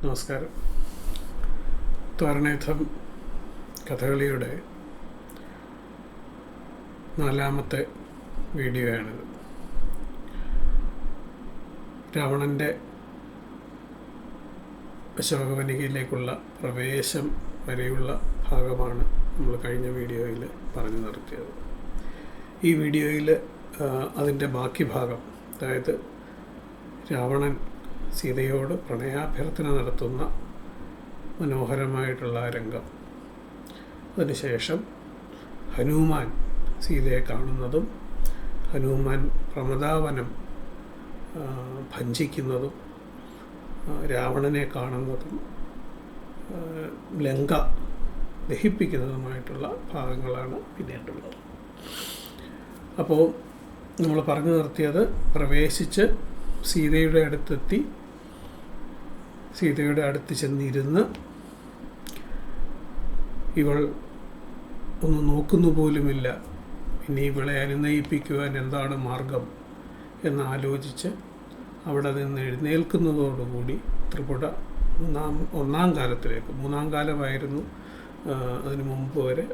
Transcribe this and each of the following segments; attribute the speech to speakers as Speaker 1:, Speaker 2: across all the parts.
Speaker 1: നമസ്കാരം. ത്വരണയുദ്ധം കഥകളിയുടെ നാലാമത്തെ വീഡിയോയാണിത്. രാവണന്റെ അശോകവനികയിലേക്കുള്ള പ്രവേശം വരെയുള്ള ഭാഗമാണ് നമ്മൾ കഴിഞ്ഞ വീഡിയോയിൽ പറഞ്ഞു നിർത്തിയത്. ഈ വീഡിയോയിൽ അതിന്റെ ബാക്കി ഭാഗം അതായത് രാവണൻ സീതയോട് പ്രണയാഭ്യർത്ഥന നടത്തുന്ന മനോഹരമായിട്ടുള്ള രംഗം. അതിനുശേഷം ഹനുമാൻ സീതയെ കാണുന്നതും ഹനുമാൻ പ്രമദാവനം ഭഞ്ചിക്കുന്നതും രാവണനെ കാണുന്നതും ലങ്ക ദഹിപ്പിക്കുന്നതുമായിട്ടുള്ള ഭാഗങ്ങളാണ് പിന്നീടുള്ളത്. അപ്പോൾ നമ്മൾ പറഞ്ഞു നിർത്തിയത് പ്രവേശിച്ച് സീതയുടെ അടുത്തെത്തി സീതയുടെ അടുത്ത് ചെന്നിരുന്ന് ഇവൾ ഒന്ന് നോക്കുന്നു പോലുമില്ല. ഇനി ഇവളെ അനുനയിപ്പിക്കുവാൻ എന്താണ് മാർഗം? എന്ന് ആലോചിച്ച് അവിടെ നിന്ന് എഴുന്നേൽക്കുന്നതോടുകൂടി ത്രിപുട മൂന്നാം ഒന്നാം കാലത്തിലേക്ക് മൂന്നാം കാലമായിരുന്നു അതിനു മുമ്പ് വരെ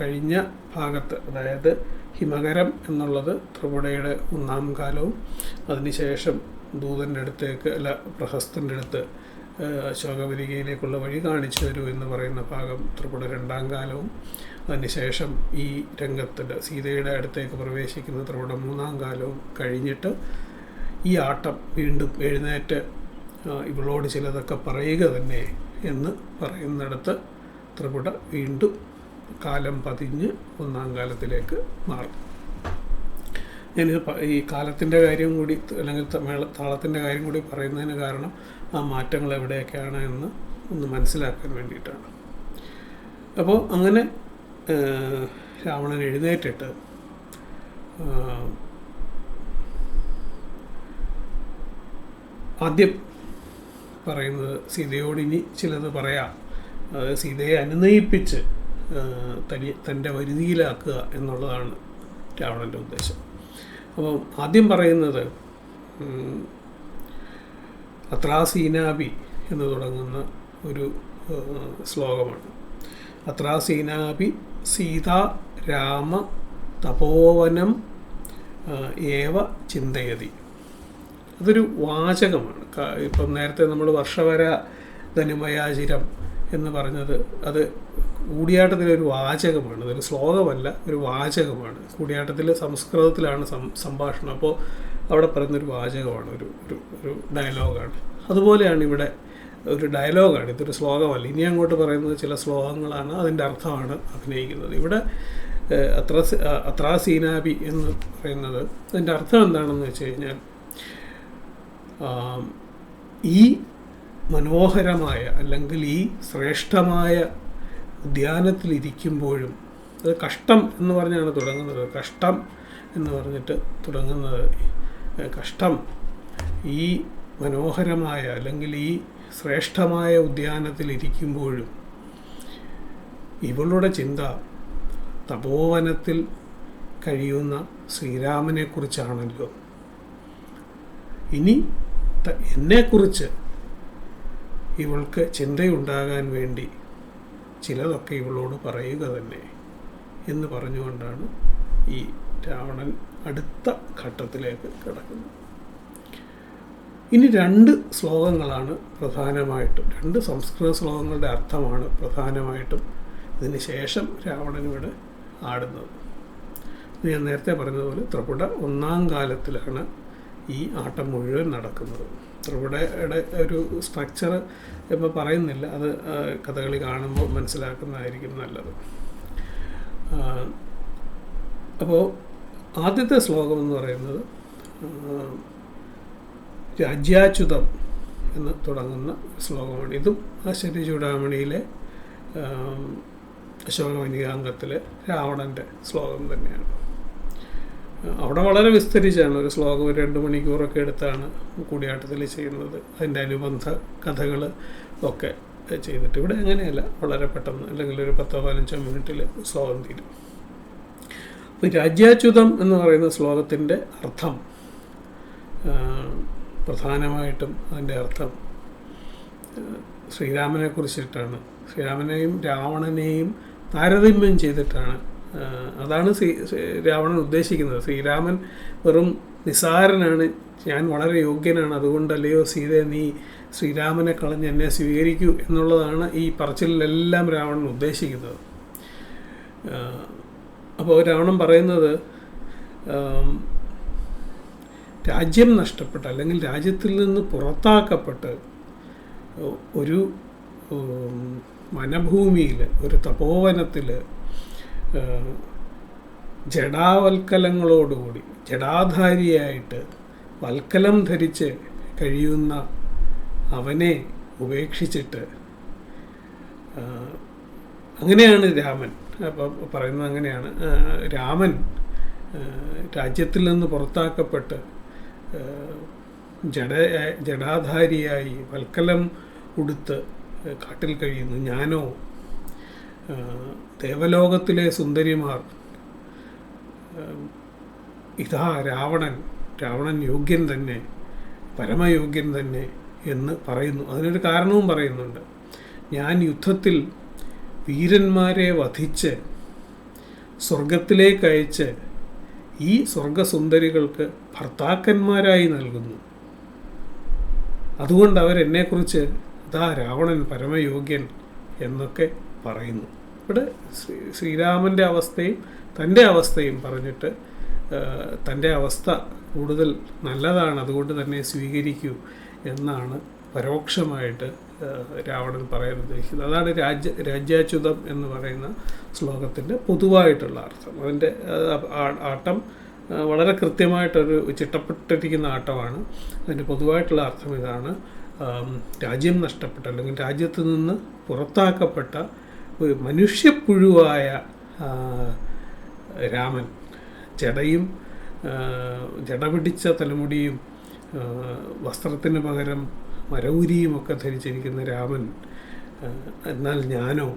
Speaker 1: കഴിഞ്ഞ ഭാഗത്ത് അതായത് ഹിമകരം എന്നുള്ളത് ത്രിപുടയുടെ ഒന്നാം കാലവും അതിനുശേഷം ദൂതന്റെ അടുത്തേക്ക് അല്ല പ്രഹസ്തന്റെ അടുത്ത് അശോകവരികയിലേക്കുള്ള വഴി കാണിച്ചു തരൂ എന്ന് പറയുന്ന ഭാഗം ത്രിപുട രണ്ടാം കാലവും. അതിനുശേഷം ഈ രംഗത്തിന്റെ സീതയുടെ അടുത്തേക്ക് പ്രവേശിക്കുന്ന ത്രിപുട മൂന്നാം കാലവും കഴിഞ്ഞിട്ട് ഈ ആട്ടം വീണ്ടും എഴുന്നേറ്റ് ഇവളോട് ചിലതൊക്കെ പറയുക തന്നെ എന്ന് പറയുന്നിടത്ത് ത്രിപുട വീണ്ടും കാലം പതിഞ്ഞ് ഒന്നാം കാലത്തിലേക്ക് മാറും. ഞാനിത് ഈ കാലത്തിന്റെ കാര്യം കൂടി അല്ലെങ്കിൽ താളത്തിന്റെ കാര്യം കൂടി പറയുന്നതിന് കാരണം ആ മാറ്റങ്ങൾ എവിടെയൊക്കെയാണ് എന്ന് ഒന്ന് മനസ്സിലാക്കാൻ വേണ്ടിയിട്ടാണ്. അപ്പോൾ അങ്ങനെ രാവണൻ എഴുന്നേറ്റിട്ട് ആദ്യം പറയുന്നത് സീതയോട് ഇനി ചിലത് പറയാം. സീതയെ അനുനയിപ്പിച്ച് തനി തന്റെ വരുതിയിലാക്കുക എന്നുള്ളതാണ് രാവണന്റെ ഉദ്ദേശം. അപ്പം ആദ്യം പറയുന്നത് അത്രാസീനാബി എന്ന് തുടങ്ങുന്ന ഒരു ശ്ലോകമാണ്. അത്രാസീനാബി സീത രാമ തപോവനം ഏവ ചിന്തയതി. അതൊരു വാചകമാണ്. ഇപ്പം നേരത്തെ നമ്മൾ വർഷവര ധനുമയാചിരം എന്ന് പറഞ്ഞത് അത് കൂടിയാട്ടത്തിലൊരു വാചകമാണ്. അതൊരു ശ്ലോകമല്ല ഒരു വാചകമാണ്. കൂടിയാട്ടത്തിൽ സംസ്കൃതത്തിലാണ് സംഭാഷണം. അപ്പോൾ അവിടെ പറയുന്നൊരു വാചകമാണ് ഒരു ഒരു ഒരു ഡയലോഗാണ് അതുപോലെയാണ് ഇവിടെ ഒരു ഡയലോഗാണ് ഇതൊരു ശ്ലോകമല്ല. ഇനി അങ്ങോട്ട് പറയുന്നത് ചില ശ്ലോകങ്ങളാണ് അതിന്റെ അർത്ഥമാണ് അഭിനയിക്കുന്നത്. ഇവിടെ അത്ര അത്രാസീനാബി എന്ന് പറയുന്നത് അതിന്റെ അർത്ഥം എന്താണെന്ന് വെച്ച് കഴിഞ്ഞാൽ ഈ മനോഹരമായ അല്ലെങ്കിൽ ഈ ശ്രേഷ്ഠമായ ഉദ്യാനത്തിലിരിക്കുമ്പോഴും അത് കഷ്ടം എന്ന് പറഞ്ഞാണ് തുടങ്ങുന്നത്. കഷ്ടം എന്ന് പറഞ്ഞിട്ട് തുടങ്ങുന്നത് കഷ്ടം. ഈ മനോഹരമായ അല്ലെങ്കിൽ ഈ ശ്രേഷ്ഠമായ ഉദ്യാനത്തിലിരിക്കുമ്പോഴും ഇവളുടെ ചിന്ത തപോവനത്തിൽ കഴിയുന്ന ശ്രീരാമനെക്കുറിച്ചാണല്ലോ ഇനി എന്നെക്കുറിച്ച് ഇവൾക്ക് ചിന്തയുണ്ടാകാൻ വേണ്ടി ചിലതൊക്കെ ഇവളോട് പറയുക തന്നെ എന്ന് പറഞ്ഞുകൊണ്ടാണ് ഈ രാവണൻ അടുത്ത ഘട്ടത്തിലേക്ക് കിടക്കുന്നു. ഇനി രണ്ട് ശ്ലോകങ്ങളാണ് പ്രധാനമായിട്ടും രണ്ട് സംസ്കൃത ശ്ലോകങ്ങളുടെ അർത്ഥമാണ് പ്രധാനമായിട്ടും ഇതിന് ശേഷം രാവണൻ ഇവിടെ ആടുന്നത്. ഞാൻ നേരത്തെ പറഞ്ഞതുപോലെ ത്രിപുട ഒന്നാം കാലത്തിലാണ് ഈ ആട്ടം മുഴുവൻ നടക്കുന്നത്. ത്രിപുടയുടെ ഒരു സ്ട്രക്ചർ ഇപ്പോൾ പറയുന്നില്ല അത് കഥകളി കാണുമ്പോൾ മനസ്സിലാക്കുന്നതായിരിക്കും നല്ലത്. അപ്പോൾ ആദ്യത്തെ ശ്ലോകം എന്ന് പറയുന്നത് ആ, രാജ്യാച്യുതം എന്ന് തുടങ്ങുന്ന ശ്ലോകമാണ്. ഇതും ആശ്ചര്യ ചൂടാമണിയിലെ ആ, അശോകവനികാംഗത്തിലെ രാവണന്റെ ശ്ലോകം തന്നെയാണ്. അവിടെ വളരെ വിസ്തരിച്ചാണ് ഒരു ശ്ലോകം ഒരു രണ്ട് മണിക്കൂറൊക്കെ എടുത്താണ് കൂടിയാട്ടത്തിൽ ചെയ്യുന്നത്. അതിന്റെ അനുബന്ധ കഥകൾ ഒക്കെ ചെയ്തിട്ട്. ഇവിടെ അങ്ങനെയല്ല വളരെ പെട്ടെന്ന് അല്ലെങ്കിൽ ഒരു പത്തോ പതിനഞ്ചോ മിനിറ്റിൽ ശ്ലോകം തീരും. രാജ്യാച്യുതം എന്ന് പറയുന്ന ശ്ലോകത്തിന്റെ അർത്ഥം പ്രധാനമായിട്ടും അതിന്റെ അർത്ഥം ശ്രീരാമനെ കുറിച്ചിട്ടാണ്. ശ്രീരാമനെയും രാവണനെയും താരതമ്യം ചെയ്തിട്ടാണ് അതാണ് ശ്രീ- രാവണൻ ഉദ്ദേശിക്കുന്നത്. ശ്രീരാമൻ വെറും നിസാരനാണ് ഞാൻ വളരെ യോഗ്യനാണ് അതുകൊണ്ടല്ലയോ സീത നീ ശ്രീരാമനെ കളഞ്ഞ് എന്നെ സ്വീകരിക്കൂ എന്നുള്ളതാണ് ഈ പറച്ചിലെല്ലാം രാവണൻ ഉദ്ദേശിക്കുന്നത്. അപ്പോൾ രാവണൻ പറയുന്നത് രാജ്യം നഷ്ടപ്പെട്ട് അല്ലെങ്കിൽ രാജ്യത്തിൽ നിന്ന് പുറത്താക്കപ്പെട്ട് ഒരു വനഭൂമിയിൽ ഒരു തപോവനത്തിൽ ജഡാവൽക്കലങ്ങളോടുകൂടി ജഡാധാരിയായിട്ട് വൽക്കലം ധരിച്ച് കഴിയുന്ന അവനെ ഉപേക്ഷിച്ചിട്ട് അങ്ങനെയാണ് രാമൻ. അപ്പം പറയുന്നത് അങ്ങനെയാണ്. രാമൻ രാജ്യത്തിൽ നിന്ന് പുറത്താക്കപ്പെട്ട് ജഡ ജഡാധാരിയായി വൽക്കലം ഉടുത്ത് കാട്ടിൽ കഴിയുന്നു. ഞാനോ ദേവലോകത്തിലെ സുന്ദരിമാർ ഇതാ രാവണൻ രാവണൻ യോഗ്യൻ തന്നെ പരമയോഗ്യൻ തന്നെ എന്ന് പറയുന്നു. അതിനൊരു കാരണവും പറയുന്നുണ്ട്. ഞാൻ യുദ്ധത്തിൽ വീരന്മാരെ വധിച്ച് സ്വർഗത്തിലേക്ക് അയച്ച് ഈ സ്വർഗസുന്ദരികൾക്ക് ഭർത്താക്കന്മാരായി നൽകുന്നു. അതുകൊണ്ട് അവരെന്നെക്കുറിച്ച് ഇതാ രാവണൻ പരമയോഗ്യൻ എന്നൊക്കെ പറയുന്നു. ഇവിടെ ശ്രീ ശ്രീരാമന്റെ അവസ്ഥയും തന്റെ അവസ്ഥയും പറഞ്ഞിട്ട് തന്റെ അവസ്ഥ കൂടുതൽ നല്ലതാണ് അതുകൊണ്ട് തന്നെ സ്വീകരിക്കൂ എന്നാണ് പരോക്ഷമായിട്ട് രാവണൻ പറയാൻ ഉദ്ദേശിക്കുന്നത്. അതാണ് രാജ്യ രാജ്യാച്യുതം എന്ന് പറയുന്ന ശ്ലോകത്തിന്റെ പൊതുവായിട്ടുള്ള അർത്ഥം. അതിന്റെ ആട്ടം വളരെ കൃത്യമായിട്ടൊരു ചിട്ടപ്പെട്ടിരിക്കുന്ന ആട്ടമാണ്. അതിന്റെ പൊതുവായിട്ടുള്ള അർത്ഥം ഇതാണ്. രാജ്യം നഷ്ടപ്പെട്ട അല്ലെങ്കിൽ രാജ്യത്ത് നിന്ന് പുറത്താക്കപ്പെട്ട ഒരു മനുഷ്യപ്പുഴുവായ രാമൻ ജടയും ജടപിടിച്ച ജട പിടിച്ച തലമുടിയും വസ്ത്രത്തിന് പകരം മരവുരിയും ഒക്കെ ധരിച്ചിരിക്കുന്ന രാമൻ എന്നാൽ ഞാനോ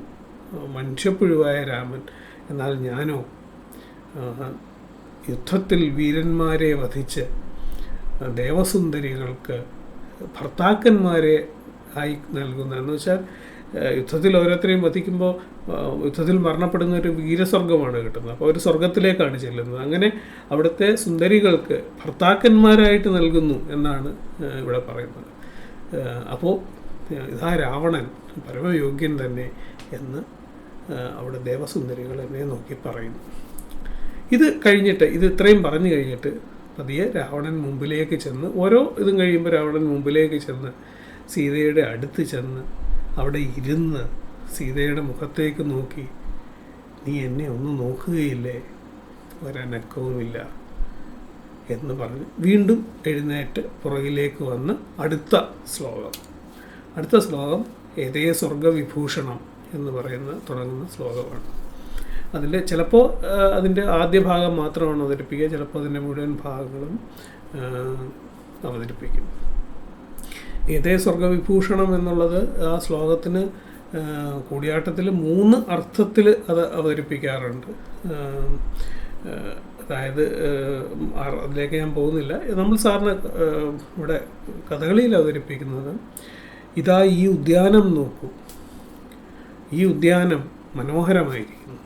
Speaker 1: മനുഷ്യപ്പുഴുവായ രാമൻ എന്നാൽ ഞാനോ യുദ്ധത്തിൽ വീരന്മാരെ വധിച്ച് ദേവസുന്ദരികൾക്ക് ഭർത്താക്കന്മാരെ ആയി നൽകുന്ന എന്ന് വെച്ചാൽ യുദ്ധത്തിൽ ഓരോരുത്തരെയും വധിക്കുമ്പോൾ യുദ്ധത്തിൽ മരണപ്പെടുന്ന ഒരു വീരസ്വർഗമാണ് കിട്ടുന്നത്. അപ്പോൾ ഒരു സ്വർഗത്തിലേക്കാണ് ചെല്ലുന്നത്. അങ്ങനെ അവിടുത്തെ സുന്ദരികൾക്ക് ഭർത്താക്കന്മാരായിട്ട് നൽകുന്നു എന്നാണ് ഇവിടെ പറയുന്നത്. അപ്പോൾ ഇതാ രാവണൻ പരമയോഗ്യൻ തന്നെ എന്ന് അവിടെ ദേവസുന്ദരികൾ എന്നെ നോക്കി പറയുന്നു. ഇത് കഴിഞ്ഞിട്ട് ഇത് ഇത്രയും പറഞ്ഞു കഴിഞ്ഞിട്ട് പതിയെ രാവണൻ മുമ്പിലേക്ക് ചെന്ന് ഓരോ ഇതും കഴിയുമ്പോൾ രാവണൻ മുമ്പിലേക്ക് ചെന്ന് സീതയുടെ അടുത്ത് ചെന്ന് അവിടെ ഇരുന്ന് സീതയുടെ മുഖത്തേക്ക് നോക്കി നീ എന്നെ ഒന്നും നോക്കുകയില്ലേ? ഒരനക്കവുമില്ല. എന്ന് പറഞ്ഞ് വീണ്ടും എഴുന്നേറ്റ് പുറകിലേക്ക് വന്ന് അടുത്ത ശ്ലോകം. അടുത്ത ശ്ലോകം ഏതേ സ്വർഗവിഭൂഷണം എന്ന് പറയുന്ന തുടങ്ങുന്ന ശ്ലോകമാണ്. അതിന്റെ ചിലപ്പോൾ അതിന്റെ ആദ്യ ഭാഗം മാത്രമാണ് അവതരിപ്പിക്കുക ചിലപ്പോൾ അതിന്റെ മുഴുവൻ ഭാഗങ്ങളും അവതരിപ്പിക്കും. ഏതേ സ്വർഗവിഭൂഷണം എന്നുള്ളത് ആ ശ്ലോകത്തിന് കൂടിയാട്ടത്തിൽ മൂന്ന് അർത്ഥത്തിൽ അത് അവതരിപ്പിക്കാറുണ്ട്. അതായത് അതിലേക്ക് ഞാൻ പോകുന്നില്ല. നമ്മൾ സാറിന് ഇവിടെ കഥകളിയിൽ അവതരിപ്പിക്കുന്നത് ഇതാ ഈ ഉദ്യാനം നോക്കൂ. ഈ ഉദ്യാനം മനോഹരമായിരിക്കുന്നു.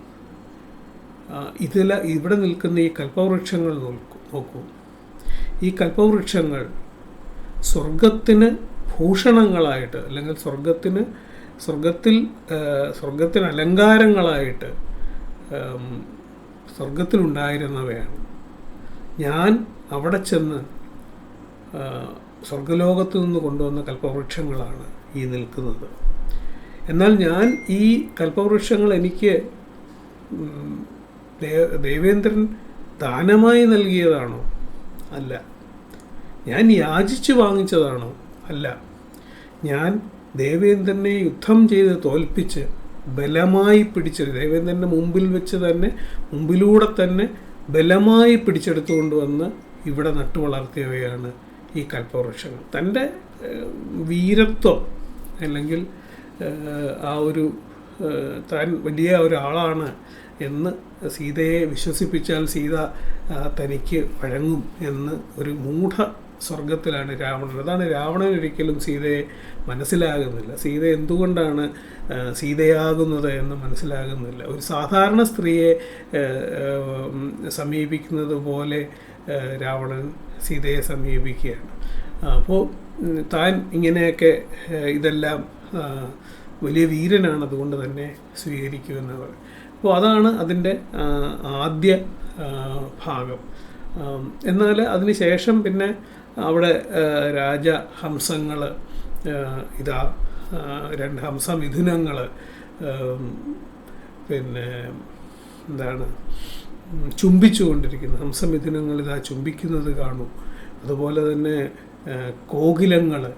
Speaker 1: ഇതിൽ ഇവിടെ നിൽക്കുന്ന ഈ കൽപ്പവൃക്ഷങ്ങൾ നോക്കൂ നോക്കൂ. ഈ കൽപ്പവൃക്ഷങ്ങൾ സ്വർഗത്തിന് ഭൂഷണങ്ങളായിട്ട് അല്ലെങ്കിൽ സ്വർഗത്തിന് സ്വർഗത്തിൽ സ്വർഗത്തിന് അലങ്കാരങ്ങളായിട്ട് സ്വർഗത്തിലുണ്ടായിരുന്നവയാണ് ഞാൻ അവിടെ ചെന്ന് സ്വർഗലോകത്തു നിന്ന് കൊണ്ടുവന്ന കൽപ്പവൃക്ഷങ്ങളാണ് ഈ നിൽക്കുന്നത്. എന്നാൽ ഞാൻ ഈ കൽപ്പവൃക്ഷങ്ങൾ എനിക്ക് ദേവേന്ദ്രൻ ദാനമായി നൽകിയതാണോ? അല്ല. ഞാൻ യാചിച്ച് വാങ്ങിച്ചതാണോ? അല്ല. ഞാൻ ദേവേന്ദ്രനെ യുദ്ധം ചെയ്ത് തോൽപ്പിച്ച് ബലമായി പിടിച്ചത് തന്നെ മുമ്പിൽ വെച്ച് തന്നെ മുമ്പിലൂടെ തന്നെ ബലമായി പിടിച്ചെടുത്തുകൊണ്ട് വന്ന് ഇവിടെ നട്ടു വളർത്തിയവയാണ് ഈ കൽപ്പവൃക്ഷങ്ങൾ. തന്റെ വീരത്വം അല്ലെങ്കിൽ ആ ഒരു താൻ വലിയ ഒരാളാണ് എന്ന് സീതയെ വിശ്വസിപ്പിച്ചാൽ സീത തനിക്ക് വഴങ്ങും എന്ന് ഒരു മൂഢ സ്വർഗത്തിലാണ് രാവണൻ. അതാണ് രാവണൻ ഒരിക്കലും സീതയെ മനസ്സിലാകുന്നില്ല. സീത എന്തുകൊണ്ടാണ് സീതയാകുന്നത് എന്ന് മനസ്സിലാകുന്നില്ല. ഒരു സാധാരണ സ്ത്രീയെ സമീപിക്കുന്നത് പോലെ രാവണൻ സീതയെ സമീപിക്കുകയാണ്. അപ്പോൾ താൻ ഇങ്ങനെയൊക്കെ ഇതെല്ലാം വലിയ വീരനാണ് അതുകൊണ്ട് തന്നെ സ്വീകരിക്കുമെന്ന് പറയും. അപ്പോൾ അതാണ് അതിന്റെ ആദ്യ ഭാഗം. എന്നാൽ അതിന് ശേഷം പിന്നെ അവിടെ രാജ രാജഹംസങ്ങൾ ഇതാ രണ്ട് ഹംസമിഥുനങ്ങൾ പിന്നെ എന്താണ് ചുംബിച്ചുകൊണ്ടിരിക്കുന്നത് ചുംബിച്ചുകൊണ്ടിരിക്കുന്നു. ഹംസമിഥുനങ്ങൾ ഇതാ ചുംബിക്കുന്നത് കാണൂ. അതുപോലെ തന്നെ കോകിലങ്ങൾ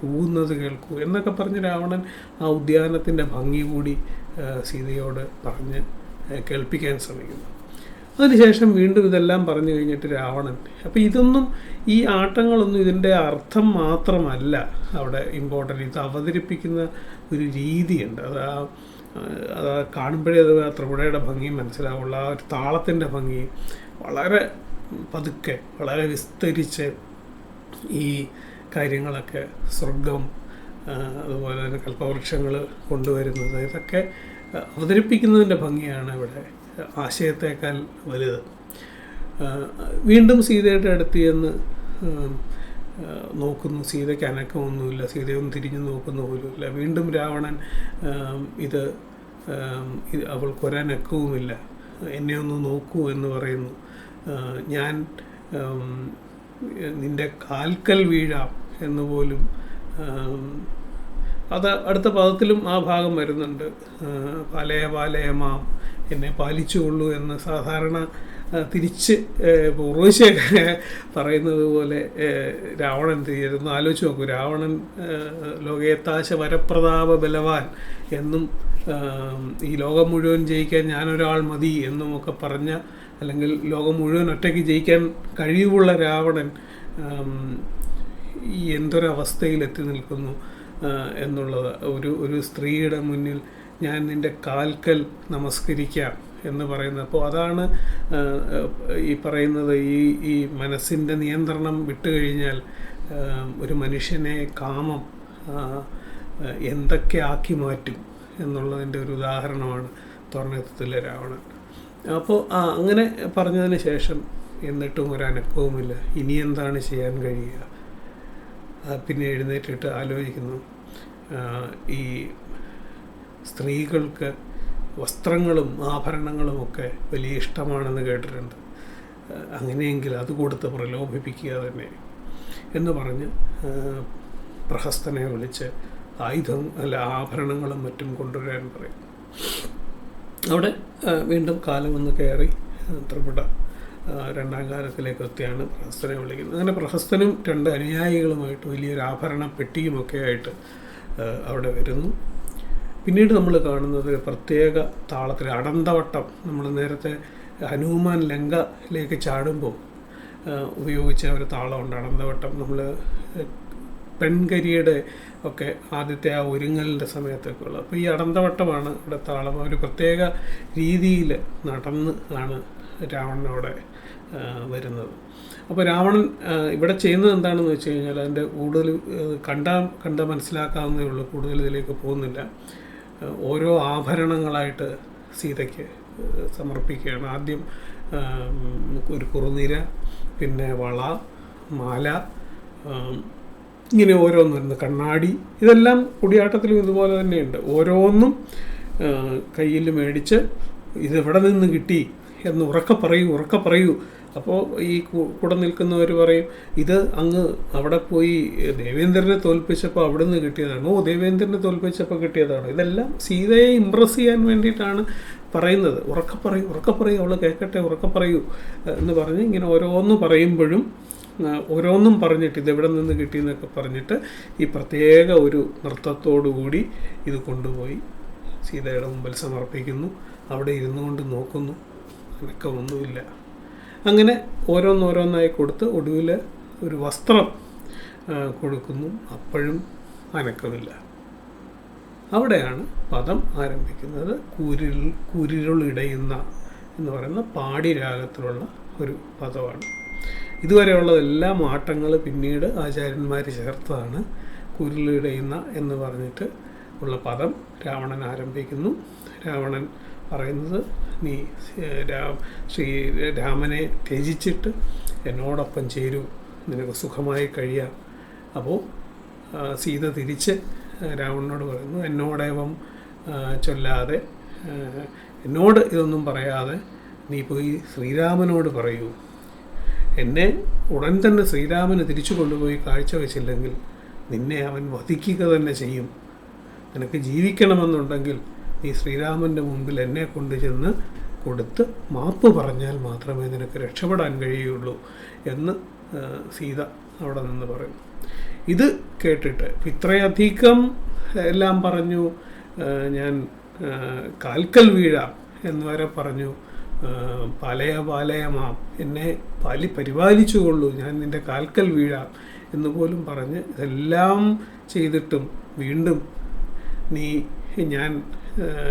Speaker 1: കൂവുന്നത് കേൾക്കൂ. എന്നൊക്കെ പറഞ്ഞ് രാവണൻ ആ ഉദ്യാനത്തിന്റെ ഭംഗി കൂടി സീതയോട് പറഞ്ഞ് കേൾപ്പിക്കാൻ ശ്രമിക്കുന്നു. അതിനുശേഷം വീണ്ടും ഇതെല്ലാം പറഞ്ഞു കഴിഞ്ഞിട്ട് രാവണൻ. അപ്പോൾ ഇതൊന്നും ഈ ആട്ടങ്ങളൊന്നും ഇതിന്റെ അർത്ഥം മാത്രമല്ല അവിടെ ഇമ്പോർട്ടന്റ് ഇത് അവതരിപ്പിക്കുന്ന ഒരു രീതിയുണ്ട്. അത് ആ അത് കാണുമ്പോഴേ അത് ആ ത്രിപുടയുടെ ഭംഗി മനസ്സിലാവുള്ള. ആ ഒരു താളത്തിന്റെ ഭംഗി വളരെ പതുക്കെ വളരെ വിസ്തരിച്ച് ഈ കാര്യങ്ങളൊക്കെ സ്വർഗം അതുപോലെ തന്നെ കൽപ്പവൃക്ഷങ്ങൾ കൊണ്ടുവരുന്നത് ഇതൊക്കെ അവതരിപ്പിക്കുന്നതിന്റെ ഭംഗിയാണ് ഇവിടെ ആശയത്തേക്കാൾ വലുത്. വീണ്ടും സീതയുടെ അടുത്ത് ചെന്ന് നോക്കുന്നു. സീതയ്ക്ക് അനക്കമൊന്നുമില്ല. സീതയൊന്നും തിരിഞ്ഞു നോക്കുന്ന പോലുമില്ല. വീണ്ടും രാവണൻ ഇത് ആം, ഇത് അവൾക്കൊരനക്കവുമില്ല എന്നെ ഒന്ന് നോക്കൂ എന്ന് പറയുന്നു. ഞാൻ നിന്റെ കാൽക്കൽ വീഴാം എന്ന് പോലും അത് അടുത്ത പദത്തിലും ആ ഭാഗം വരുന്നുണ്ട്. പാലയ പാലയ മാം. എന്നെ പാലിച്ചുകൊള്ളൂ എന്ന് സാധാരണ തിരിച്ച് പൂർവശയൊക്കെ പറയുന്നത് പോലെ രാവണൻ തീരുന്നു. ആലോചിച്ച് നോക്കൂ രാവണൻ ലോകേത്താശ വരപ്രതാപ ബലവാൻ എന്നും ഈ ലോകം മുഴുവൻ ജയിക്കാൻ ഞാനൊരാൾ മതി എന്നും ഒക്കെ പറഞ്ഞ അല്ലെങ്കിൽ ലോകം മുഴുവൻ ഒറ്റയ്ക്ക് ജയിക്കാൻ കഴിവുള്ള രാവണൻ ഈ എന്തൊരവസ്ഥയിൽ എത്തി നിൽക്കുന്നു എന്നുള്ളത് ഒരു ഒരു സ്ത്രീയുടെ മുന്നിൽ ഞാൻ നിന്റെ കാൽക്കൽ നമസ്കരിക്കാം എന്ന് പറയുന്നത്. അപ്പോൾ അതാണ് ഈ പറയുന്നത് ഈ ഈ മനസ്സിന്റെ നിയന്ത്രണം വിട്ടുകഴിഞ്ഞാൽ ഒരു മനുഷ്യനെ കാമം എന്തൊക്കെ ആക്കി മാറ്റും എന്നുള്ളതിന്റെ ഒരു ഉദാഹരണമാണ് തുറന്നെത്തത്തിലെ രാവണൻ. അപ്പോൾ അങ്ങനെ പറഞ്ഞതിന് ശേഷം എന്നിട്ടും ഒരു അനുഭവമില്ല. ഇനി എന്താണ് ചെയ്യാൻ കഴിയുക? പിന്നെ എഴുന്നേറ്റിട്ട് ആലോചിക്കുന്നു. ഈ സ്ത്രീകൾക്ക് വസ്ത്രങ്ങളും ആഭരണങ്ങളും ഒക്കെ വലിയ ഇഷ്ടമാണെന്ന് കേട്ടിട്ടുണ്ട്. അങ്ങനെയെങ്കിൽ അത് കൊടുത്ത് പ്രലോഭിപ്പിക്കുക തന്നെ എന്ന് പറഞ്ഞ് പ്രഹസ്തനെ വിളിച്ച് ആയുധം അല്ല ആഭരണങ്ങളും മറ്റും കൊണ്ടുവരാൻ പറയും. അവിടെ വീണ്ടും കാലം ഒന്ന് കയറി ത്രിപുട രണ്ടാം കാലത്തിലേക്ക് എത്തിയാണ് പ്രഹസ്തനെ വിളിക്കുന്നത്. അങ്ങനെ പ്രഹസ്തനും രണ്ട് അനുയായികളുമായിട്ട് വലിയൊരു ആഭരണ പെട്ടിയുമൊക്കെ ആയിട്ട് അവിടെ വരുന്നു. പിന്നീട് നമ്മൾ കാണുന്നത് പ്രത്യേക താളത്തിൽ അടന്തവട്ടം നമ്മൾ നേരത്തെ ഹനുമാൻ ലങ്കയിലേക്ക് ചാടുമ്പോൾ ഉപയോഗിച്ച ഒരു താളമുണ്ട്. അടന്തവട്ടം നമ്മൾ പെൺകരിയുടെ ഒക്കെ ആദ്യത്തെ ആ ഒരുങ്ങലിന്റെ സമയത്തൊക്കെ ഉള്ളത്. അപ്പോൾ ഈ അടന്തവട്ടമാണ് ഇവിടെ താളം. ഒരു പ്രത്യേക രീതിയിൽ നടന്ന് ആണ് രാവണൻ അവിടെ വരുന്നത്. അപ്പോൾ രാവണൻ ഇവിടെ ചെയ്യുന്നത് എന്താണെന്ന് വെച്ച് കഴിഞ്ഞാൽ അതിന്റെ കൂടുതൽ കണ്ടാൽ കണ്ട മനസ്സിലാക്കാവുന്നേ ഉള്ളൂ. കൂടുതൽ ഇതിലേക്ക് പോകുന്നില്ല. ഓരോ ആഭരണങ്ങളായിട്ട് സീതയ്ക്ക് സമർപ്പിക്കുകയാണ്. ആദ്യം ഒരു കുറുനിര പിന്നെ വള മാല ഇങ്ങനെ ഓരോന്ന് വരുന്നു കണ്ണാടി. ഇതെല്ലാം കുടിയാട്ടത്തിലും ഇതുപോലെ തന്നെയുണ്ട്. ഓരോന്നും കയ്യിൽ മേടിച്ച് ഇതെവിടെ നിന്ന് കിട്ടി. എന്ന് ഉറക്കെ പറയൂ ഉറക്കെ പറയൂ. അപ്പോൾ ഈ കൂടെ നിൽക്കുന്നവർ പറയും ഇത് അങ്ങ് അവിടെ പോയി ദേവേന്ദ്രനെ തോൽപ്പിച്ചപ്പോൾ അവിടെ നിന്ന് കിട്ടിയതാണ്. ഓ ദേവേന്ദ്രനെ തോൽപ്പിച്ചപ്പോൾ കിട്ടിയതാണ്. ഇതെല്ലാം സീതയെ ഇമ്പ്രസ് ചെയ്യാൻ വേണ്ടിയിട്ടാണ് പറയുന്നത്. ഉറക്കെ പറയൂ ഉറക്കെ പറയൂ അവൾ കേൾക്കട്ടെ ഉറക്കെ പറയൂ എന്ന് പറഞ്ഞ് ഇങ്ങനെ ഓരോന്ന് പറയുമ്പോഴും ഓരോന്നും പറഞ്ഞിട്ട് ഇത് എവിടെ നിന്ന് കിട്ടിയെന്നൊക്കെ പറഞ്ഞിട്ട് ഈ പ്രത്യേക ഒരു നൃത്തത്തോടു കൂടി ഇത് കൊണ്ടുപോയി സീതയുടെ മുമ്പിൽ സമർപ്പിക്കുന്നു. അവിടെ ഇരുന്നു കൊണ്ട് നോക്കുന്നു. അനക്കമൊന്നുമില്ല അങ്ങനെ ഓരോന്നോരോന്നായി കൊടുത്ത് ഒടുവിൽ ഒരു വസ്ത്രം കൊടുക്കുന്നു. അപ്പോഴും അനക്കമില്ല. അവിടെയാണ് പദം ആരംഭിക്കുന്നത്. കൂരിൽ കുരിരുളിടയുന്ന എന്ന് പറയുന്ന പാടി രാഗത്തിലുള്ള ഒരു പദമാണ്. ഇതുവരെയുള്ളതെല്ലാം മാട്ടങ്ങൾ പിന്നീട് ആചാര്യന്മാർ ചേർത്തതാണ് കുരുളിടയുന്ന എന്ന് പറഞ്ഞിട്ട് ഉള്ള പദം രാവണൻ ആരംഭിക്കുന്നു. രാവണൻ പറയുന്നത് നീ രാ ശ്രീ രാമനെ ത്യജിച്ചിട്ട് എന്നോടൊപ്പം ചേരൂ. നിനക്ക് സുഖമായി കഴിയാം. അപ്പോൾ സീത തിരിച്ച് രാവണനോട് പറയുന്നു എന്നോടേവം ചൊല്ലാതെ എന്നോട് ഇതൊന്നും പറയാതെ നീ പോയി ശ്രീരാമനോട് പറയൂ. എന്നെ ഉടൻ തന്നെ ശ്രീരാമന് തിരിച്ചു കൊണ്ടുപോയി കാഴ്ചവെച്ചില്ലെങ്കിൽ നിന്നെ അവൻ വധിക്കുക തന്നെ ചെയ്യും. നിനക്ക് ജീവിക്കണമെന്നുണ്ടെങ്കിൽ നീ ശ്രീരാമന്റെ മുമ്പിൽ എന്നെ കൊണ്ടുചെന്ന് കൊടുത്ത് മാപ്പ് പറഞ്ഞാൽ മാത്രമേ നിനക്ക് രക്ഷപ്പെടാൻ കഴിയുള്ളൂ എന്ന് സീത അവിടെ നിന്ന് പറയും ഇത് കേട്ടിട്ട് ഇത്രയധികം എല്ലാം പറഞ്ഞു ഞാൻ കാൽക്കൽ വീഴാം എന്ന് വരെ പറഞ്ഞു പലയ പാലയ പാലയമാം എന്നെ പാലി പരിപാലിച്ചു കൊള്ളൂ ഞാൻ നിന്റെ കാൽക്കൽ വീഴാം എന്ന് പോലും പറഞ്ഞ് ഇതെല്ലാം ചെയ്തിട്ടും വീണ്ടും നീ ഞാൻ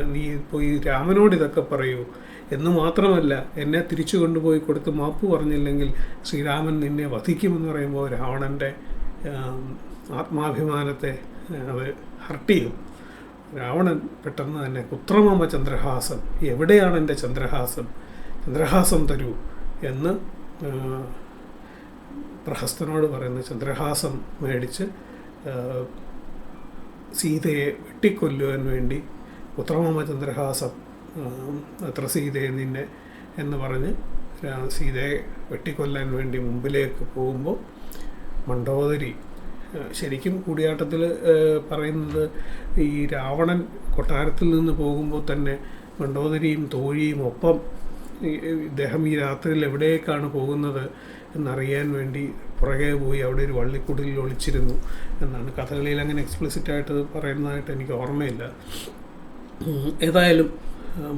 Speaker 1: നീ പോയി രാമനോട് ഇതൊക്കെ പറയൂ. എന്ന് മാത്രമല്ല എന്നെ തിരിച്ചു കൊണ്ടുപോയി കൊടുത്ത് മാപ്പ് പറഞ്ഞില്ലെങ്കിൽ ശ്രീരാമൻ നിന്നെ വധിക്കുമെന്ന് പറയുമ്പോൾ രാവണന്റെ ആത്മാഭിമാനത്തെ അത് ഹർട്ട് ചെയ്യും. രാവണൻ പെട്ടെന്ന് തന്നെ പുത്രമാമ ചന്ദ്രഹാസം എവിടെയാണ് എന്റെ ചന്ദ്രഹാസം ചന്ദ്രഹാസം തരൂ എന്ന് പ്രഹസ്തനോട് പറയുന്ന. ചന്ദ്രഹാസം മേടിച്ച് സീതയെ വെട്ടിക്കൊല്ലുവാൻ വേണ്ടി പുത്രമാമ ചന്ദ്രഹാസം അത്ര സീതയെ നിന്നെ എന്ന് പറഞ്ഞ് സീതയെ വെട്ടിക്കൊല്ലാൻ വേണ്ടി മുമ്പിലേക്ക് പോകുമ്പോൾ മണ്ഡോദരി ശരിക്കും കൂടിയാട്ടത്തിൽ പറയുന്നത് ഈ രാവണൻ കൊട്ടാരത്തിൽ നിന്ന് പോകുമ്പോൾ തന്നെ മണ്ഡോദരിയും തോഴിയും ഒപ്പം ഇദ്ദേഹം ഈ രാത്രിയിൽ എവിടേക്കാണ് പോകുന്നത് എന്നറിയാൻ വേണ്ടി പുറകെ പോയി അവിടെ ഒരു വള്ളിക്കുടലിൽ ഒളിച്ചിരുന്നു എന്നാണ് കഥകളിയിൽ അങ്ങനെ എക്സ്പ്ലിസിറ്റായിട്ട് പറയുന്നതായിട്ട് എനിക്ക് ഓർമ്മയില്ല. ഏതായാലും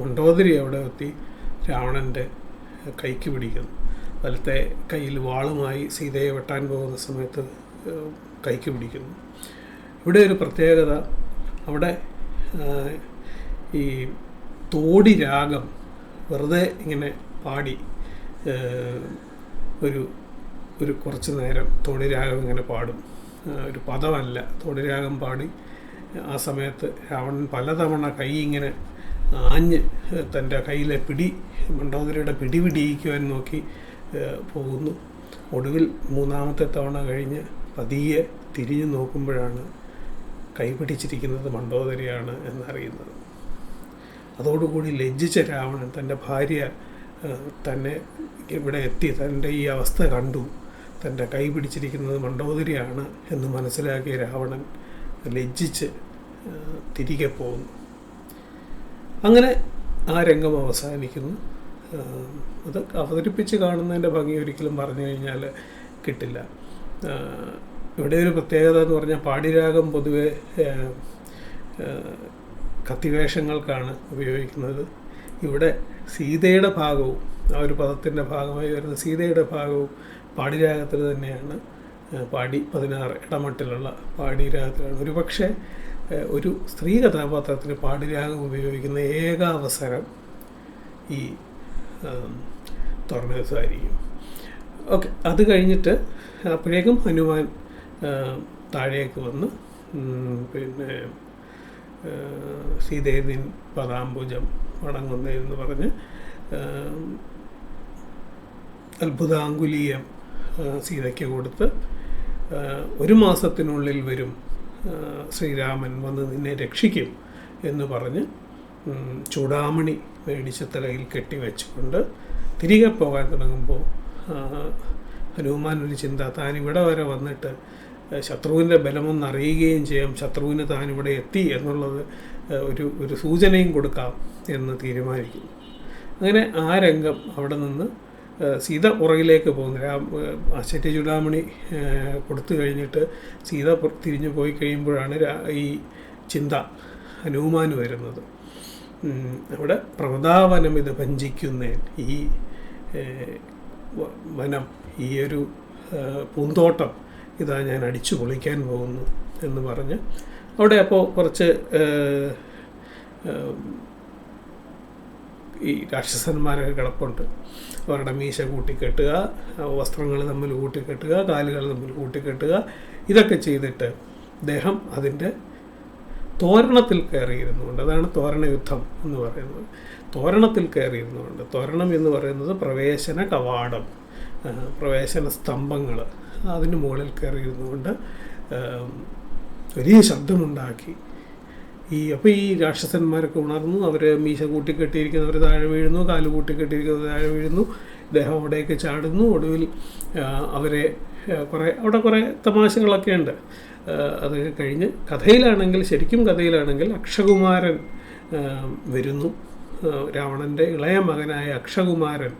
Speaker 1: മണ്ടോദരി അവിടെ എത്തി രാവണന്റെ കൈക്ക് പിടിക്കുന്നു. വലത്തെ കയ്യിൽ വാളുമായി സീതയെ വെട്ടാൻ പോകുന്ന സമയത്ത് കൈക്ക് പിടിക്കുന്നു. ഇവിടെ ഒരു പ്രത്യേകത അവിടെ ഈ തോടി രാഗം വെറുതെ ഇങ്ങനെ പാടി ഒരു ഒരു കുറച്ച് നേരം തോടി രാഗം ഇങ്ങനെ പാടും. ഒരു പദമല്ല തോടി രാഗം പാടി ആ സമയത്ത് രാവണൻ പലതവണ കൈ ഇങ്ങനെ ആഞ്ഞ് തന്റെ കയ്യിലെ പിടി മണ്ഡോദരിയുടെ പിടി പിടിയിക്കുവാൻ നോക്കി പോകുന്നു. ഒടുവിൽ മൂന്നാമത്തെ തവണ കഴിഞ്ഞ് പതിയെ തിരിഞ്ഞു നോക്കുമ്പോഴാണ് കൈ പിടിച്ചിരിക്കുന്നത് മണ്ഡോദരിയാണ് എന്നറിയുന്നത്. അതോടുകൂടി ലജ്ജിച്ച രാവണൻ തന്റെ ഭാര്യ തന്നെ ഇവിടെ എത്തി തന്റെ ഈ അവസ്ഥ കണ്ടു. തന്റെ കൈ പിടിച്ചിരിക്കുന്നത് മണ്ഡോദരിയാണ് എന്ന് മനസ്സിലാക്കിയ രാവണൻ ലജ്ജിച്ച് തിരികെ പോകുന്നു. അങ്ങനെ ആ രംഗം അവസാനിക്കുന്നു. അത് അവതരിപ്പിച്ച് കാണുന്നതിന്റെ ഭംഗി ഒരിക്കലും പറഞ്ഞു കഴിഞ്ഞാൽ കിട്ടില്ല. ഇവിടെ ഒരു പ്രത്യേകത എന്ന് പറഞ്ഞാൽ പാടിരാഗം പൊതുവെ കത്തിവേഷങ്ങൾക്കാണ് ഉപയോഗിക്കുന്നത്. ഇവിടെ സീതയുടെ ഭാഗവും ആ ഒരു പദത്തിന്റെ ഭാഗമായി വരുന്ന സീതയുടെ ഭാഗവും പാടിരാഗത്തിൽ തന്നെയാണ്. പാടി പതിനാറ് ഇടമട്ടിലുള്ള പാടിരാഗത്തിലാണ് ഒരു പക്ഷേ ഒരു സ്ത്രീ കഥാപാത്രത്തിന് പാടിരാഗം ഉപയോഗിക്കുന്ന ഏക അവസരം ഈ തുറന്നസായിരിക്കും ഓക്കെ അത് കഴിഞ്ഞിട്ട് അപ്പോഴേക്കും ഹനുമാൻ താഴേക്ക് വന്ന് പിന്നെ ശ്രീദേവിൻ പദാംബുജം വണങ്ങുന്നതെന്ന് പറഞ്ഞ് അത്ഭുതാങ്കുലീയം സീതയ്ക്ക് കൊടുത്ത് ഒരു മാസത്തിനുള്ളിൽ വരും ശ്രീരാമൻ വന്ന് നിന്നെ രക്ഷിക്കും എന്ന് പറഞ്ഞ് ചൂടാമണി മേടിച്ച തലയിൽ കെട്ടിവെച്ചുകൊണ്ട് തിരികെ പോകാൻ തുടങ്ങുമ്പോൾ ഹനുമാൻ ഒരു ചിന്ത താൻ ഇവിടെ വരെ വന്നിട്ട് ശത്രുവിന്റെ ബലമൊന്ന് അറിയുകയും ചെയ്യാം ശത്രുവിന് താൻ ഇവിടെ എത്തി എന്നുള്ളത് ഒരു ഒരു സൂചനയും കൊടുക്കാം എന്ന് തീരുമാനിക്കുന്നു. അങ്ങനെ ആ രംഗം അവിടെ നിന്ന് സീത പുറകിലേക്ക് പോകുന്നത് ആ ആശ്ചര്യ ചൂടാമണി കൊടുത്തു കഴിഞ്ഞിട്ട് സീത തിരിഞ്ഞു പോയി കഴിയുമ്പോഴാണ് ഈ ചിന്ത ഹനുമാൻ വരുന്നത്. അവിടെ പ്രവതാവനം ഇത് ഭഞ്ചിക്കുന്നേൻ ഈ വനം ഈ ഒരു പൂന്തോട്ടം ഇതാ ഞാൻ അടിച്ചു പൊളിക്കാൻ പോകുന്നു എന്ന് പറഞ്ഞ് അവിടെ അപ്പോൾ കുറച്ച് ഈ രാക്ഷസന്മാരൊക്കെ കിടപ്പുണ്ട്. അവരുടെ മീശ കൂട്ടിക്കെട്ടുക വസ്ത്രങ്ങൾ തമ്മിൽ കൂട്ടിക്കെട്ടുക കാലുകൾ തമ്മിൽ കൂട്ടിക്കെട്ടുക. ഇതൊക്കെ ചെയ്തിട്ട് അദ്ദേഹം അതിന്റെ തോരണത്തിൽ കയറിയിരുന്നുകൊണ്ട് അതാണ് തോരണ യുദ്ധം എന്ന് പറയുന്നത്. തോരണത്തിൽ കയറിയിരുന്നുകൊണ്ട് തോരണം എന്ന് പറയുന്നത് പ്രവേശന കവാടം പ്രവേശന സ്തംഭങ്ങൾ. അതിന് മുകളിൽ കയറിയിരുന്നുകൊണ്ട് വലിയ ശബ്ദമുണ്ടാക്കി. ഈ അപ്പോൾ ഈ രാക്ഷസന്മാരൊക്കെ ഉണർന്നു അവർ മീശ കൂട്ടിക്കെട്ടിയിരിക്കുന്നവർ താഴെ വീഴുന്നു കാൽ കൂട്ടിക്കെട്ടിയിരിക്കുന്നവർ താഴെ വീഴുന്നു ദേഹം അവിടേക്ക് ചാടുന്നു ഒടുവിൽ അവരെ കുറേ അവിടെ കുറേ തമാശകളൊക്കെ ഉണ്ട്. അത് കഴിഞ്ഞ് കഥയിലാണെങ്കിൽ ശരിക്കും കഥയിലാണെങ്കിൽ അക്ഷകുമാരൻ വരുന്നു. രാവണന്റെ ഇളയ മകനായ അക്ഷകുമാരൻ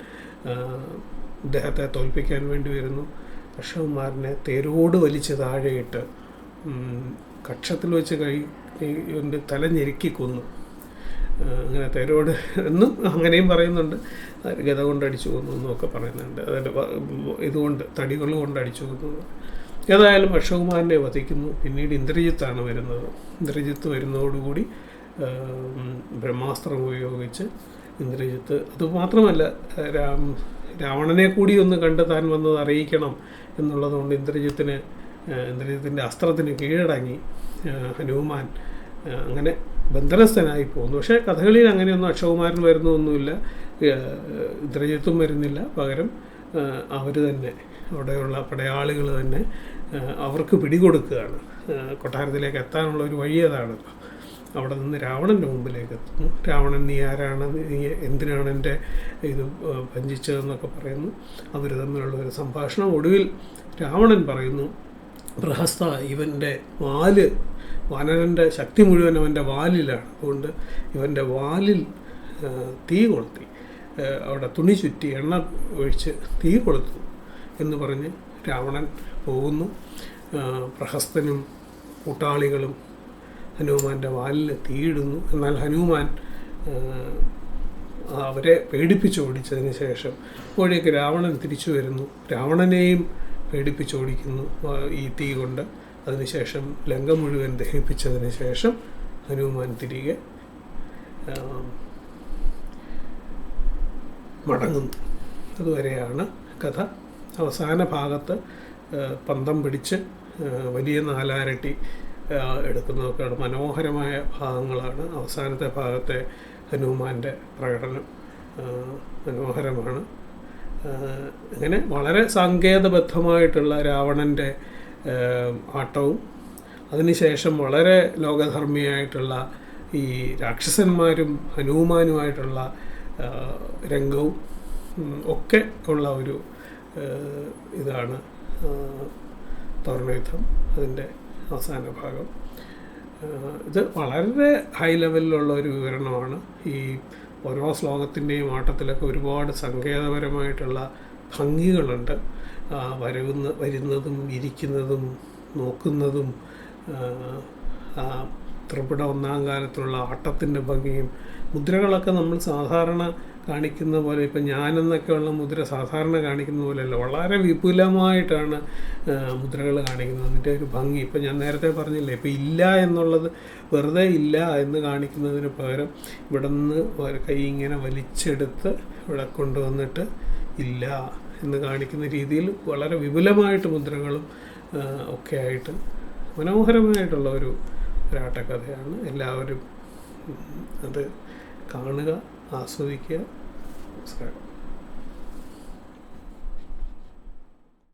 Speaker 1: അദ്ദേഹത്തെ തോൽപ്പിക്കാൻ വേണ്ടി വരുന്നു. അക്ഷകുമാരനെ തേരോട് വലിച്ച് താഴെയിട്ട് കക്ഷത്തിൽ വെച്ച് കൈ കൊണ്ട് തല ഞെരുക്കി കൊന്നു. അങ്ങനെ തേരോട് എന്നും അങ്ങനെയും പറയുന്നുണ്ട്. ഗത കൊണ്ട് അടിച്ചു കൊന്നു എന്നൊക്കെ പറയുന്നുണ്ട്. അതിന്റെ ഇതുകൊണ്ട് തടികൾ കൊണ്ട് അടിച്ചു കൊന്നു. ഏതായാലും അക്ഷകുമാരനെ വധിക്കുന്നു. പിന്നീട് ഇന്ദ്രജിത്താണ് വരുന്നത്. ഇന്ദ്രജിത്ത് വരുന്നതോടുകൂടി ബ്രഹ്മാസ്ത്രം ഉപയോഗിച്ച് ഇന്ദ്രജിത്ത് അതുമാത്രമല്ല രാം രാവണനെ കൂടി ഒന്ന് കണ്ട് താൻ വന്നത് അറിയിക്കണം എന്നുള്ളതുകൊണ്ട് ഇന്ദ്രജിത്തിന് ഇന്ദ്രജിത്തിന്റെ അസ്ത്രത്തിന് കീഴടങ്ങി ഹനുമാൻ അങ്ങനെ ബന്ധനസ്ഥനായി പോകുന്നു. പക്ഷേ കഥകളിയിൽ അങ്ങനെയൊന്നും അക്ഷകുമാരൻ വരുന്നൊന്നുമില്ല ഇന്ദ്രജിത്തും വരുന്നില്ല. പകരം അവർ തന്നെ അവിടെയുള്ള പടയാളികൾ തന്നെ അവർക്ക് പിടികൊടുക്കുകയാണ്. കൊട്ടാരത്തിലേക്ക് എത്താനുള്ള ഒരു വഴി അതാണല്ലോ. അവിടെ നിന്ന് രാവണന്റെ മുമ്പിലേക്ക് എത്തുന്നു. രാവണൻ നീ ആരാണ്? നീ എന്തിനാണ് എന്റെ ഇത് ഭഞ്ചിച്ചതെന്നൊക്കെ പറയുന്നു. അവർ തമ്മിലുള്ള ഒരു സംഭാഷണം ഒടുവിൽ രാവണൻ പറയുന്നു പ്രഹസ്ത ഇവന്റെ വാൽ വാനരന്റെ ശക്തി മുഴുവൻ അവന്റെ വാലിലാണ്. അതുകൊണ്ട് ഇവന്റെ വാലിൽ തീ കൊളുത്തി. അവിടെ തുണി ചുറ്റി എണ്ണ ഒഴിച്ച് തീ കൊളുത്തു എന്ന് പറഞ്ഞ് രാവണൻ പോകുന്നു. പ്രഹസ്തനും കൂട്ടാളികളും ഹനുമാന്റെ വാലിൽ തീയിടുന്നു എന്നാൽ ഹനുമാൻ അവരെ പേടിപ്പിച്ച് ഓടിച്ചതിന് ശേഷം അപ്പോഴേക്ക് രാവണൻ തിരിച്ചു വരുന്നു. രാവണനെയും പേടിപ്പിച്ചോടിക്കുന്നു ഈ തീ കൊണ്ട്. അതിനുശേഷം ലങ്ക മുഴുവൻ ദഹിപ്പിച്ചതിന് ശേഷം ഹനുമാൻ തിരികെ മടങ്ങുന്നു. അതുവരെയാണ് കഥ. അവസാന ഭാഗത്ത് പന്തം പിടിച്ച് വലിയ നാലാരട്ടി എടുക്കുന്നതൊക്കെയാണ് മനോഹരമായ ഭാഗങ്ങളാണ്. അവസാനത്തെ ഭാഗത്തെ ഹനുമാന്റെ പ്രകടനം മനോഹരമാണ്. അങ്ങനെ വളരെ സങ്കേതബദ്ധമായിട്ടുള്ള രാവണന്റെ ആട്ടവും അതിനുശേഷം വളരെ ലോകധർമ്മിയായിട്ടുള്ള ഈ രാക്ഷസന്മാരും ഹനുമാനുമായിട്ടുള്ള രംഗവും ഒക്കെ ഉള്ള ഒരു ഇതാണ് തോരണയുദ്ധം അതിന്റെ അവസാന ഭാഗം. ഇത് വളരെ ഹൈ ലെവലിലുള്ള ഒരു വിവരണമാണ് ഈ ഓരോ ശ്ലോകത്തിന്റെയും ആട്ടത്തിലൊക്കെ ഒരുപാട് സങ്കേതപരമായിട്ടുള്ള ഭംഗികളുണ്ട്. വരുന്ന വരുന്നതും ഇരിക്കുന്നതും നോക്കുന്നതും ത്രിപുട ഒന്നാം കാലത്തുള്ള ആട്ടത്തിന്റെ ഭംഗിയും മുദ്രകളൊക്കെ നമ്മൾ സാധാരണ കാണിക്കുന്ന പോലെ ഇപ്പം ഞാനെന്നൊക്കെയുള്ള മുദ്ര സാധാരണ കാണിക്കുന്ന പോലെയല്ല വളരെ വിപുലമായിട്ടാണ് മുദ്രകൾ കാണിക്കുന്നത്. അതിന്റെ ഒരു ഭംഗി ഇപ്പം ഞാൻ നേരത്തെ പറഞ്ഞില്ലേ ഇപ്പം ഇല്ല എന്നുള്ളത് വെറുതെ ഇല്ല എന്ന് കാണിക്കുന്നതിന് പകരം ഇവിടെ നിന്ന് കൈ ഇങ്ങനെ വലിച്ചെടുത്ത് ഇവിടെ കൊണ്ടുവന്നിട്ട് ഇല്ല എന്ന് കാണിക്കുന്ന രീതിയിൽ വളരെ വിപുലമായിട്ട് മുദ്രകളും ഒക്കെ ആയിട്ട് മനോഹരമായിട്ടുള്ള ഒരു ഒരാട്ടക്കഥയാണ്. എല്ലാവരും അത് കാണുക. ആസ്വദിക്കുക നമസ്കാരം